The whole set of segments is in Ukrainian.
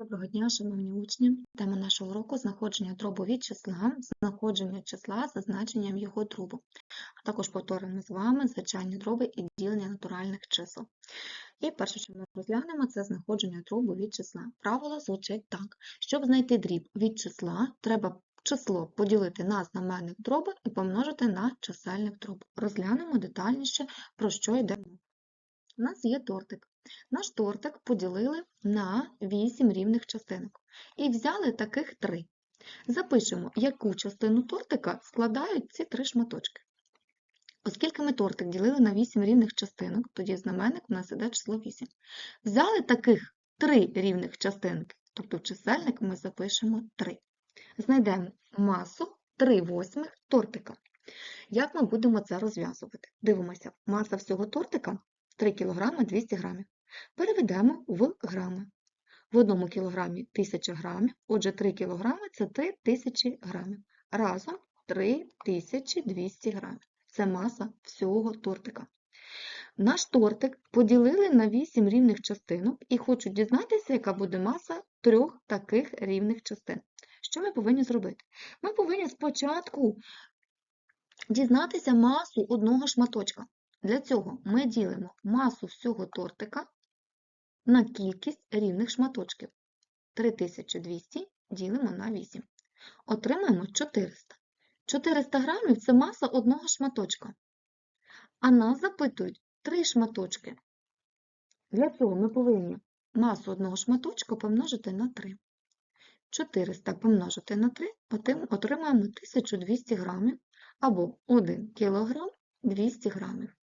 Доброго дня, шановні учні. Тема нашого уроку – знаходження дробу від числа, знаходження числа за значенням його дробу, а також повторимо з вами звичайні дроби і ділення натуральних чисел. І перше, що ми розглянемо, це знаходження дробу від числа. Правило звучить так. Щоб знайти дріб від числа, треба число поділити на знаменник дроба і помножити на чисельник дробу. Розглянемо детальніше, про що йде мова. У нас є тортик. Наш тортик поділили на 8 рівних частинок і взяли таких 3. Запишемо, яку частину тортика складають ці три шматочки. Оскільки ми тортик ділили на 8 рівних частинок, тоді знаменник у нас іде число 8. Взяли таких 3 рівних частинки, тобто в чисельник ми запишемо 3. Знайдемо масу 3 восьмих тортика. Як ми будемо це розв'язувати? Дивимося, маса всього тортика 3 кг 200 г. Переведемо в грами. В одному кілограмі 1000 грамів, отже 3 кг – це 3000 грамів. Разом 3200 грамів. Це маса всього тортика. Наш тортик поділили на 8 рівних частинок і хочу дізнатися, яка буде маса трьох таких рівних частин. Що ми повинні зробити? Ми повинні спочатку дізнатися масу одного шматочка. Для цього ми ділимо масу всього тортика на кількість рівних шматочків. 3200 ділимо на 8. Отримаємо 400. 400 грамів – це маса одного шматочка. А нас запитують 3 шматочки. Для цього ми повинні масу одного шматочка помножити на 3. 400 помножити на 3 отримаємо 1200 грамів або 1 кілограм 200 грамів.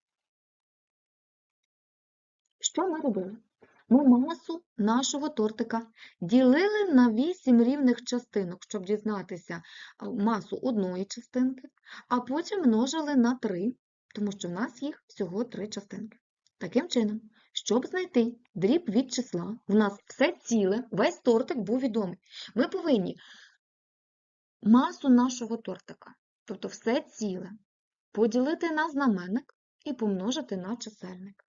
Що ми робили? Ми масу нашого тортика ділили на 8 рівних частинок, щоб дізнатися масу одної частинки, а потім множили на 3, тому що в нас їх всього 3 частинки. Таким чином, щоб знайти дріб від числа, в нас все ціле, весь тортик був відомий. Ми повинні масу нашого тортика, тобто все ціле, поділити на знаменник і помножити на чисельник.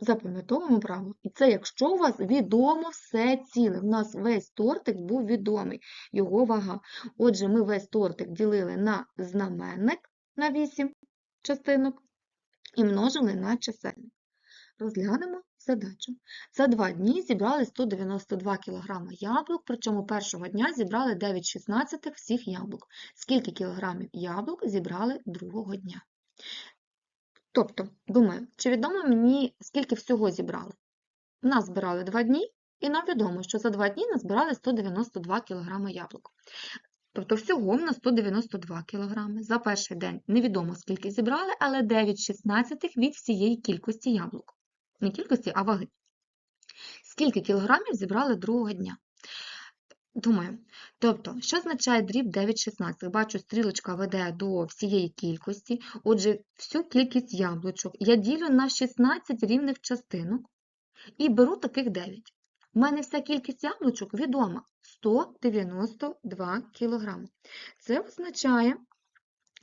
Запам'ятовуємо правило. І це якщо у вас відомо все ціле. У нас весь тортик був відомий, його вага. Отже, ми весь тортик ділили на знаменник на 8 частинок і множили на чисельник. Розглянемо задачу. За два дні зібрали 192 кг яблук, причому першого дня зібрали 9,16 всіх яблук. Скільки кілограмів яблук зібрали другого дня? Тобто, думаю, чи відомо мені, скільки всього зібрали? Нас збирали 2 дні, і нам відомо, що за 2 дні назбирали 192 кг яблук. Тобто, всього в нас 192 кг. За перший день невідомо, скільки зібрали, але 9,16 від всієї кількості яблук. Не кількості, а ваги. Скільки кілограмів зібрали другого дня? Думаю, тобто, що означає дріб 9,16? Бачу, стрілочка веде до всієї кількості, отже, всю кількість яблучок я ділю на 16 рівних частинок і беру таких 9. У мене вся кількість яблучок відома 192 кг. Це означає,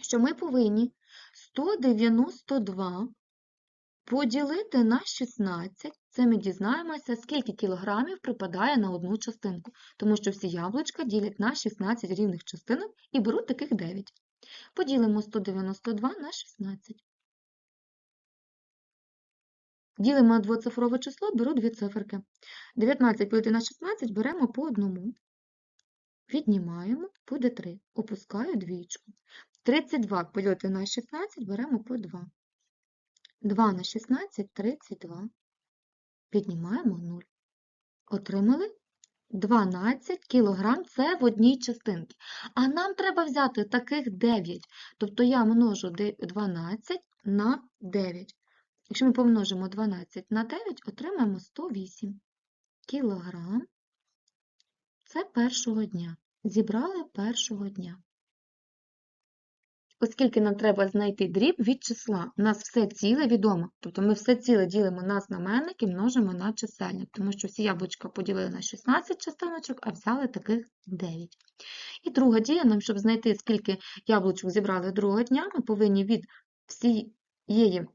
що ми повинні 192 поділити на 16, це ми дізнаємося, скільки кілограмів припадає на одну частинку, тому що всі яблучка ділять на 16 рівних частинок і беруть таких 9. Поділимо 192 на 16. Ділимо двоцифрове число, беру дві циферки. 19 поділити на 16 беремо по одному. Віднімаємо, буде 3. Опускаю двічку. 32 поділити на 16 беремо по 2. 2 на 16 – 32. Піднімаємо 0. Отримали 12 кг це в одній частинці. А нам треба взяти таких 9. Тобто я множу 12 на 9. Якщо ми помножимо 12 на 9, отримаємо 108 кг. Це першого дня. Зібрали першого дня. Оскільки нам треба знайти дріб від числа, у нас все ціле відомо. Тобто ми все ціле ділимо на знаменник і множимо на чисельник, тому що всі яблучка поділили на 16 частиночок, а взяли таких 9. І друга дія нам, щоб знайти, скільки яблучок зібрали другого дня, ми повинні від всієї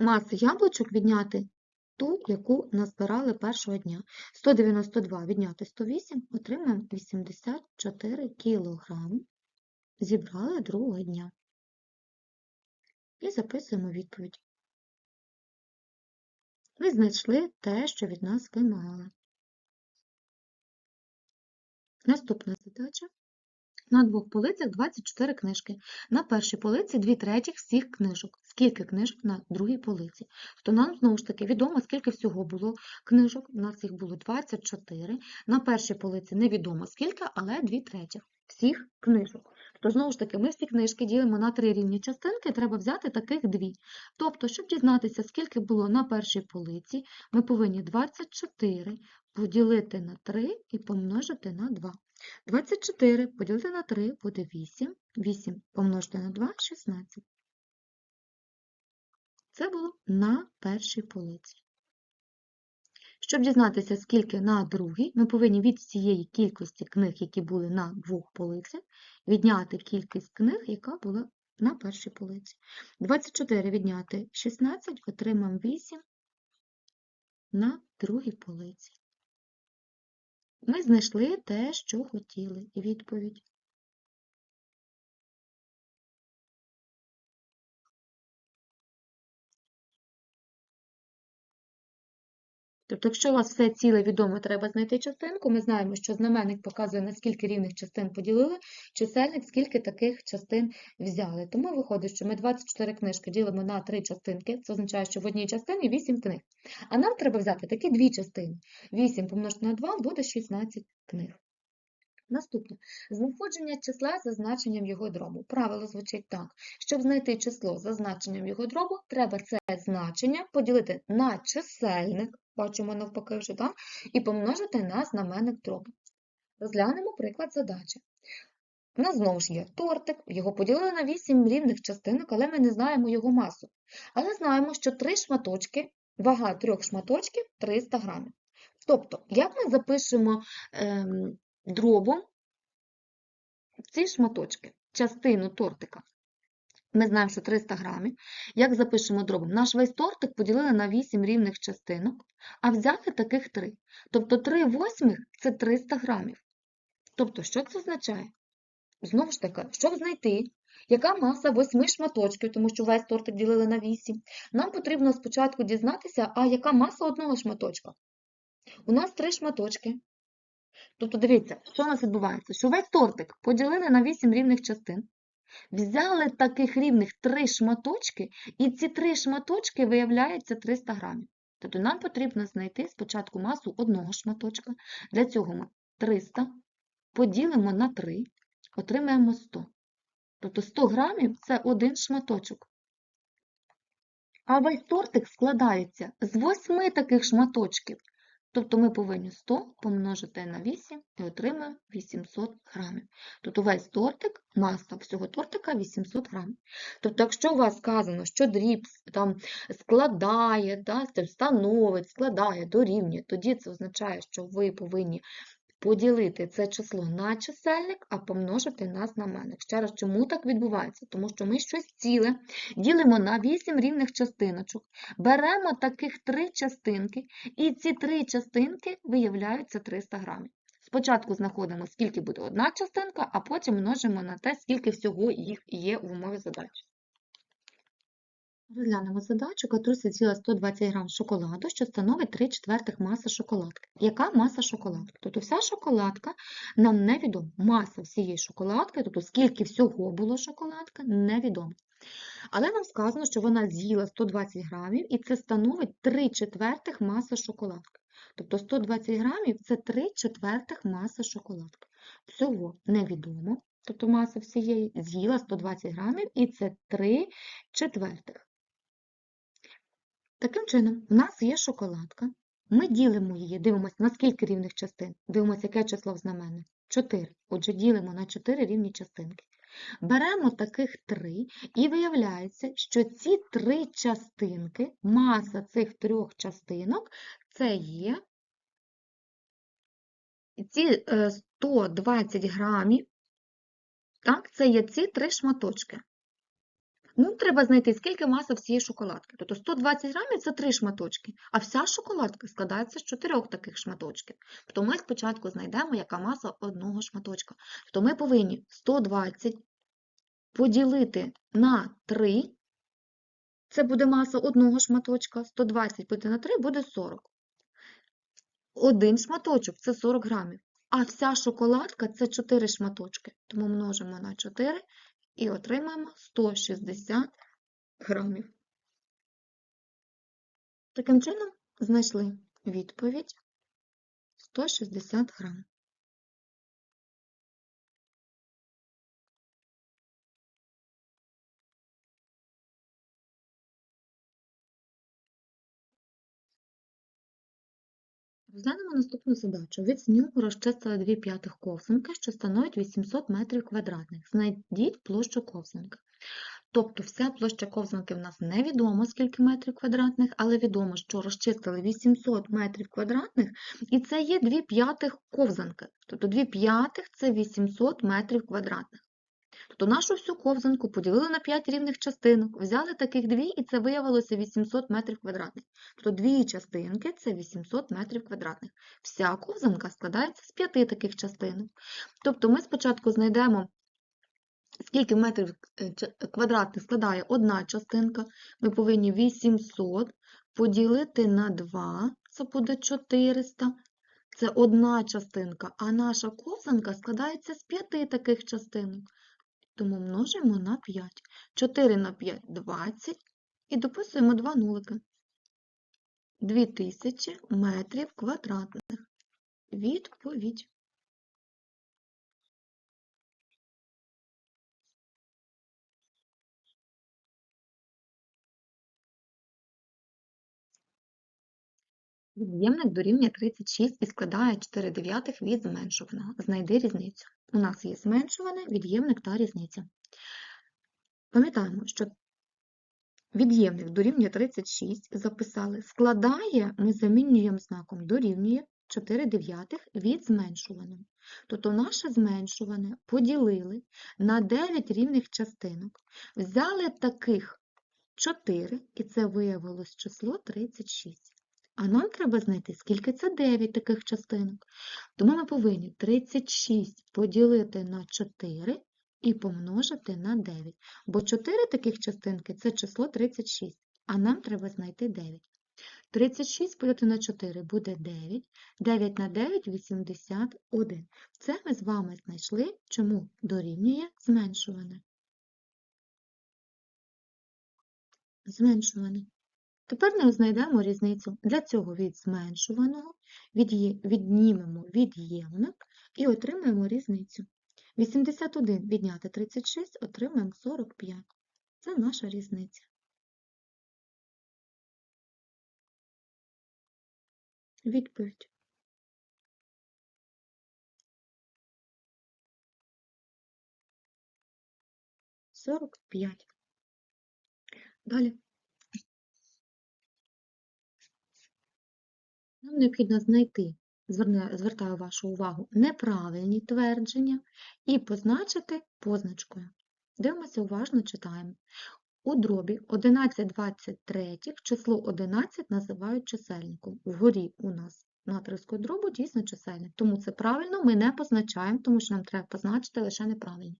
маси яблучок відняти ту, яку назбирали першого дня. 192 відняти 108, отримаємо 84 кілограми. Зібрали другого дня. І записуємо відповідь. Ви знайшли те, що від нас вимагали. Наступна задача. На двох полицях 24 книжки. На першій полиці 2 третіх всіх книжок. Скільки книжок на другій полиці? То нам, знову ж таки, відомо, скільки всього було книжок. У нас їх було 24. На першій полиці невідомо скільки, але 2 третіх всіх книжок. То, знову ж таки, ми всі книжки ділимо на три рівні частинки, треба взяти таких дві. Тобто, щоб дізнатися, скільки було на першій полиці, ми повинні 24 поділити на 3 і помножити на 2. 24 поділити на 3 буде 8. 8 помножити на 2 – 16. Це було на першій полиці. Щоб дізнатися, скільки на другій, ми повинні від цієї кількості книг, які були на двох полицях, відняти кількість книг, яка була на першій полиці. 24 відняти 16, отримаємо 8 на другій полиці. Ми знайшли те, що хотіли, і відповідь. Тобто, якщо у вас все ціле відомо, треба знайти частинку, ми знаємо, що знаменник показує, на скільки рівних частин поділили, чисельник, скільки таких частин взяли. Тому виходить, що ми 24 книжки ділимо на 3 частинки, це означає, що в одній частині 8 книг. А нам треба взяти такі дві частини. 8 помножити на 2 буде 16 книг. Наступне. Знаходження числа за значенням його дробу. Правило звучить так. Щоб знайти число за значенням його дробу, треба це значення поділити на чисельник, бачимо навпаки вже, так? і помножити на знаменник дробу. Розглянемо приклад задачі. У нас знову ж є тортик, його поділили на 8 рівних частинок, але ми не знаємо його масу. Але знаємо, що 3 шматочки, вага трьох шматочків 300 грамів. Тобто, як ми запишемо ем, дробом ці шматочки, частину тортика. Ми знаємо, що 300 грамів. Як запишемо дробом? Наш весь тортик поділили на 8 рівних частинок, а взяли таких 3. Тобто 3 восьмих – це 300 грамів. Тобто, що це означає? Знову ж таки, щоб знайти, яка маса 8 шматочків, тому що весь тортик ділили на 8, нам потрібно спочатку дізнатися, а яка маса одного шматочка. У нас 3 шматочки. Тобто, дивіться, що у нас відбувається? Що весь тортик поділили на 8 рівних частин, взяли таких рівних 3 шматочки, і ці 3 шматочки виявляються 300 грамів. Тобто нам потрібно знайти спочатку масу одного шматочка. Для цього ми 300 поділимо на 3, отримаємо 100. Тобто 100 грамів – це один шматочок. А весь тортик складається з 8 таких шматочків. Тобто ми повинні 100 помножити на 8 і отримаємо 800 грамів. Тобто весь тортик, маса всього тортика 800 грамів. Тобто, якщо у вас сказано, що дріб там складає, да, становить, складає, дорівнює, тоді це означає, що ви повинні поділити це число на чисельник, а помножити на знаменник. Ще раз, чому так відбувається? Тому що ми щось ціле ділимо на 8 рівних частиночок, беремо таких 3 частинки, і ці 3 частинки виявляються 300 грамів. Спочатку знаходимо, скільки буде одна частинка, а потім множимо на те, скільки всього їх є в умові задачі. Розглянемо задачу, катруся з'їла 120 грам шоколаду, що становить 3 четвертих маси шоколадки. Яка маса шоколадки? Тобто вся шоколадка нам невідома. Маса всієї шоколадки, тобто скільки всього було шоколадка, невідомо. Але нам сказано, що вона з'їла 120 грамів, і це становить 3 четвертих маси шоколадки. Тобто 120 грамів – це 3 четвертих маси шоколадки. Всього невідомо, тобто маса всієї з'їла 120 грамів, і це 3 четвертих. Таким чином, в нас є шоколадка, ми ділимо її, дивимося, на скільки рівних частин, дивимося, яке число в знаменник. 4. Отже, ділимо на 4 рівні частинки. Беремо таких 3 і виявляється, що ці три частинки, маса цих трьох частинок, це є ці 120 грамів, так, це є ці три шматочки. Нам треба знайти, скільки маса всієї шоколадки. Тобто 120 грамів це 3 шматочки, а вся шоколадка складається з 4 таких шматочків. Тобто ми спочатку знайдемо, яка маса одного шматочка. Тобто ми повинні 120 поділити на 3, це буде маса одного шматочка, 120 поділити на 3 буде 40. Один шматочок це 40 грамів, а вся шоколадка це 4 шматочки. Тому множимо на 4 і отримаємо 160 грамів. Таким чином знайшли відповідь 160 грам. Розглянемо наступну задачу. Від снігу розчистили 2 п'ятих ковзанки, що становить 800 метрів квадратних. Знайдіть площу ковзанки. Тобто вся площа ковзанки в нас невідомо, скільки метрів квадратних, але відомо, що розчистили 800 метрів квадратних, і це є 2 п'ятих ковзанки. Тобто 2 п'ятих – це 800 метрів квадратних. Тобто нашу всю ковзанку поділили на 5 рівних частинок, взяли таких дві, і це виявилося 800 метрів квадратних. Тобто дві частинки – це 800 метрів квадратних. Вся ковзанка складається з п'яти таких частинок. Тобто ми спочатку знайдемо, скільки метрів е, квадратних складає одна частинка. Ми повинні 800 поділити на 2, це буде 400. Це одна частинка, а наша ковзанка складається з п'яти таких частинок. Тому множимо на 5. 4 на 5 – 20. І дописуємо 2 нулики. 2000 метрів квадратних. Відповідь. Від'ємник дорівнює 36 і складає 4 дев'ятих від зменшуваного. Знайди різницю. У нас є зменшуване, від'ємник та різниця. Пам'ятаємо, що від'ємник дорівнює 36 записали. Складає, ми замінюємо знаком дорівнює 4 дев'ятих від зменшуваного. Тобто наше зменшуване поділили на 9 рівних частинок, взяли таких 4, і це виявилось число 36. А нам треба знайти, скільки це 9 таких частинок. Тому ми повинні 36 поділити на 4 і помножити на 9. Бо 4 таких частинки це число 36, а нам треба знайти 9. 36 поділити на 4 буде 9, 9 на 9 – 81. Це ми з вами знайшли, чому дорівнює зменшуване. Зменшуване. Тепер ми знайдемо різницю. Для цього від зменшуваного віднімемо від'ємник і отримаємо різницю. 81 відняти 36 отримаємо 45. Це наша різниця. Відповідь. Сорок п'ять. Далі. Нам необхідно знайти, звертаю вашу увагу, неправильні твердження і позначити позначкою. Дивимося, уважно читаємо. У дробі 11,23 число 11 називають чисельником. Вгорі у нас натриску дробу дійсно чисельник. Тому це правильно ми не позначаємо, тому що нам треба позначити лише неправильні.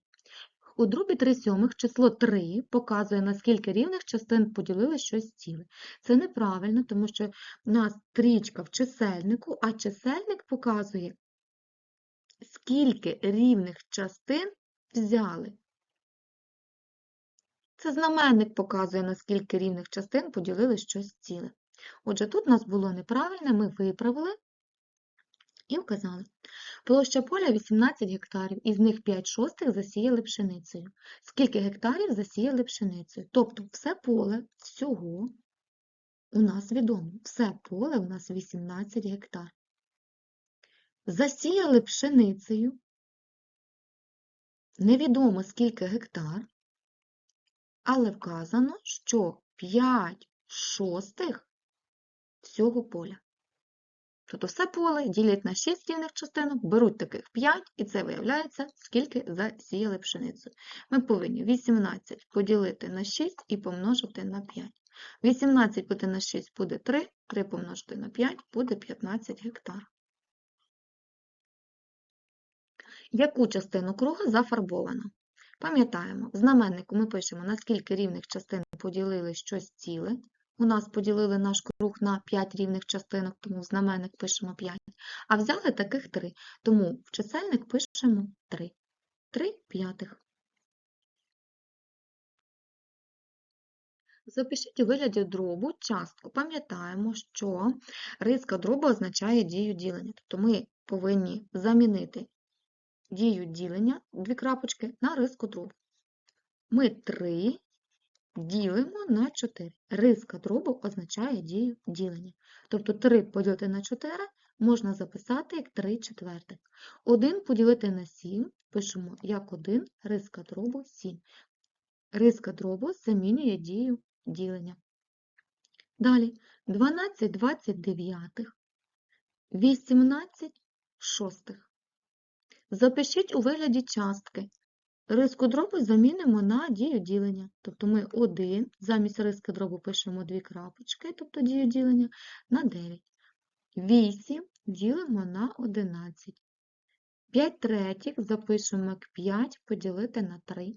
У дробі 3 сьомих число 3 показує, наскільки рівних частин поділили щось ціле. Це неправильно, тому що в нас трічка в чисельнику, а чисельник показує, скільки рівних частин взяли. Це знаменник показує, наскільки рівних частин поділили щось ціле. Отже, тут у нас було неправильне, ми виправили і вказали. Площа поля 18 гектарів, із них 5 шостих засіяли пшеницею. Скільки гектарів засіяли пшеницею? Тобто все поле всього у нас відомо. Все поле у нас 18 гектар. Засіяли пшеницею. Невідомо скільки гектар, але вказано, що 5 шостих всього поля. Тобто все поле ділять на 6 рівних частинок, беруть таких 5, і це виявляється, скільки засіяли пшеницю. Ми повинні 18 поділити на 6 і помножити на 5. 18 буде на 6 буде 3, 3 помножити на 5 буде 15 гектар. Яку частину круга зафарбовано? Пам'ятаємо, в знаменнику ми пишемо, на скільки рівних частин поділили щось ціле. У нас поділили наш круг на 5 рівних частинок, тому в знаменник пишемо 5. А взяли таких 3, тому в чисельник пишемо 3. 3 п'ятих. Запишіть у вигляді дробу частку. Пам'ятаємо, що риска дробу означає дію ділення. Тобто ми повинні замінити дію ділення, дві крапочки, на риску дробу. Ми 3 ділимо на 4. Риска дробу означає дію ділення. Тобто 3 поділити на 4 можна записати як 3 четвертих. 1 поділити на 7 пишемо як 1, риска дробу 7. Риска дробу замінює дію ділення. Далі 12 29, 18 шостих. Запишіть у вигляді частки. Риску дробу замінимо на дію ділення. Тобто ми 1, замість риски дробу пишемо дві крапочки, тобто дію ділення, на 9. 8 ділимо на 11. 5 третіх запишемо як 5 поділити на 3.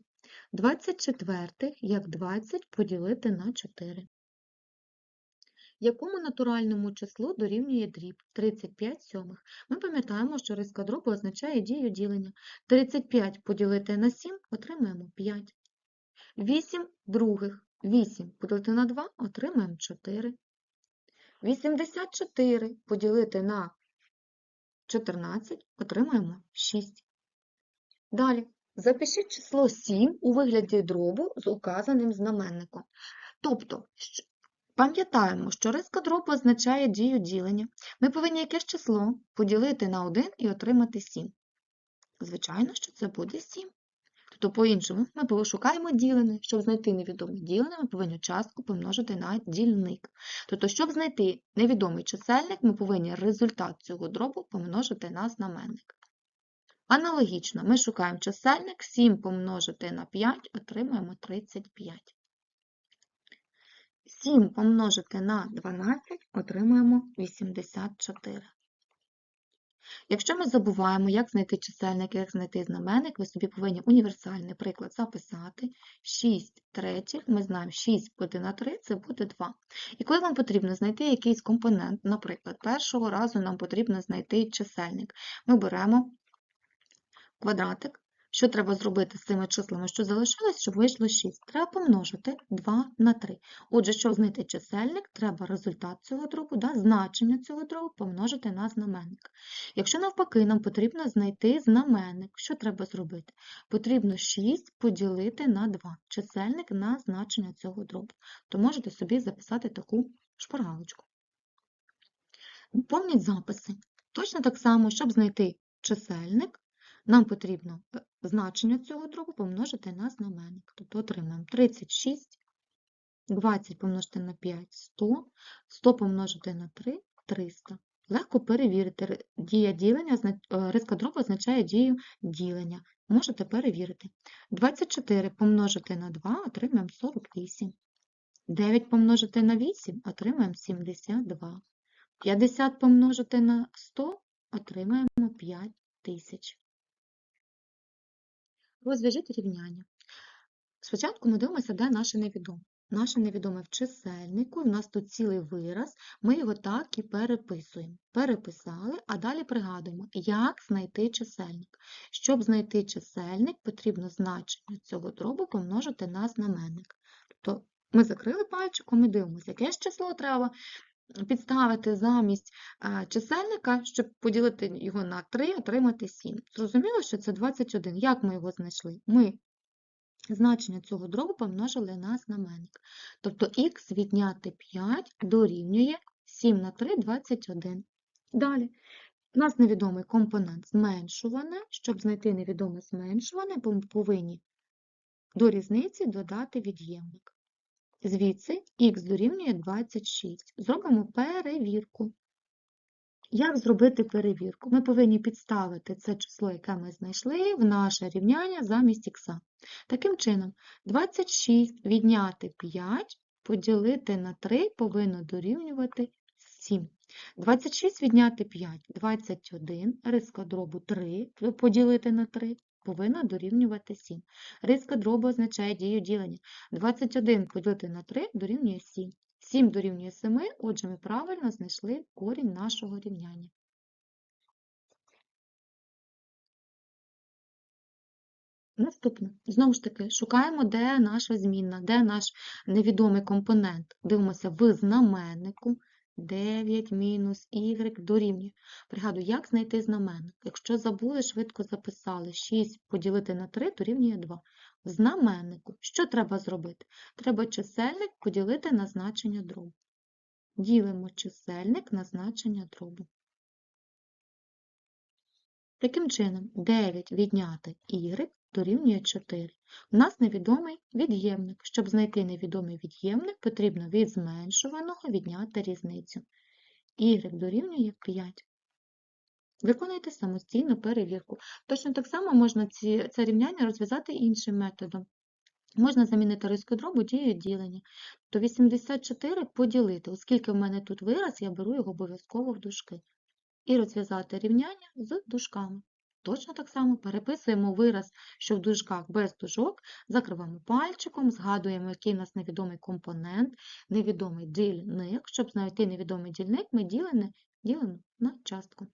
24 як 20 поділити на 4. Якому натуральному числу дорівнює дріб 35 сьомих? Ми пам'ятаємо, що риска дробу означає дію ділення. 35 поділити на 7 отримаємо 5. 8 других. 8 поділити на 2 отримаємо 4. 84 поділити на 14 отримаємо 6. Далі. Запишіть число 7 у вигляді дробу з указаним знаменником. Тобто, пам'ятаємо, що риска дробу означає дію ділення. Ми повинні якесь число поділити на 1 і отримати 7. Звичайно, що це буде 7. Тобто, по-іншому, ми пошукаємо ділене. Щоб знайти невідоме ділене, ми повинні частку помножити на дільник. Тобто, щоб знайти невідомий чисельник, ми повинні результат цього дробу помножити на знаменник. Аналогічно, ми шукаємо чисельник, 7 помножити на 5, отримаємо 35. 7 помножити на 12, отримаємо 84. Якщо ми забуваємо, як знайти чисельник, як знайти знаменник, ви собі повинні універсальний приклад записати. 6 третіх, ми знаємо, 6 буде на 3, це буде 2. І коли вам потрібно знайти якийсь компонент, наприклад, першого разу нам потрібно знайти чисельник, ми беремо квадратик. Що треба зробити з цими числами, що залишилось, щоб вийшло 6? Треба помножити 2 на 3. Отже, щоб знайти чисельник, треба результат цього дробу, да, значення цього дробу помножити на знаменник. Якщо навпаки, нам потрібно знайти знаменник, що треба зробити? Потрібно 6 поділити на 2, чисельник на значення цього дробу. То можете собі записати таку шпаргалочку. Помніть записи. Точно так само, щоб знайти чисельник, нам потрібно е, значення цього дробу помножити на знаменник. Тобто отримаємо 36, 20 помножити на 5 100, 100 помножити на 3 300. Легко перевірити. Дія ділення, е, риска дробу означає дію ділення. Можете перевірити. 24 помножити на 2 отримаємо 48. 9 помножити на 8 отримаємо 72. 50 помножити на 100 отримаємо 5000. Розв'яжіть рівняння. Спочатку ми дивимося, де наше невідоме. Наше невідоме в чисельнику, у нас тут цілий вираз, ми його так і переписуємо. Переписали, а далі пригадуємо, як знайти чисельник. Щоб знайти чисельник, потрібно значення цього дробу помножити на знаменник. Тобто ми закрили пальчиком і дивимося, яке ж число треба підставити замість чисельника, щоб поділити його на 3, отримати 7. Зрозуміло, що це 21. Як ми його знайшли? Ми значення цього дробу помножили на знаменник. Тобто х відняти 5 дорівнює 7 на 3 – 21. Далі. У нас невідомий компонент зменшуване. Щоб знайти невідоме зменшуване, ми повинні до різниці додати від'ємник. Звідси х дорівнює 26. Зробимо перевірку. Як зробити перевірку? Ми повинні підставити це число, яке ми знайшли, в наше рівняння замість х. Таким чином, 26 відняти 5 поділити на 3 повинно дорівнювати 7. 26 відняти 5 – 21, риска дробу 3 поділити на 3 повинна дорівнювати 7. Риска дробу означає дію ділення. 21 поділити на 3 дорівнює 7. 7 дорівнює 7, отже, ми правильно знайшли корінь нашого рівняння. Наступне. Знову ж таки, шукаємо, де наша змінна, де наш невідомий компонент. Дивимося в знаменнику. 9 мінус y дорівнює. Пригадую, як знайти знаменник? Якщо забули, швидко записали. 6 поділити на 3 дорівнює 2. В знаменнику що треба зробити? Треба чисельник поділити на значення дробу. Ділимо чисельник на значення дробу. Таким чином, 9 відняти y дорівнює 4. У нас невідомий від'ємник. Щоб знайти невідомий від'ємник, потрібно від зменшуваного відняти різницю. y дорівнює 5. Виконайте самостійну перевірку. Точно так само можна ці, це рівняння розв'язати іншим методом. Можна замінити риску дробу дією ділення. То 84 поділити, оскільки в мене тут вираз, я беру його обов'язково в дужки. І розв'язати рівняння з дужками. Точно так само переписуємо вираз, що в дужках без дужок, закриваємо пальчиком, згадуємо, який у нас невідомий компонент, невідомий дільник. Щоб знайти невідомий дільник, ми ділимо, ділимо на частку.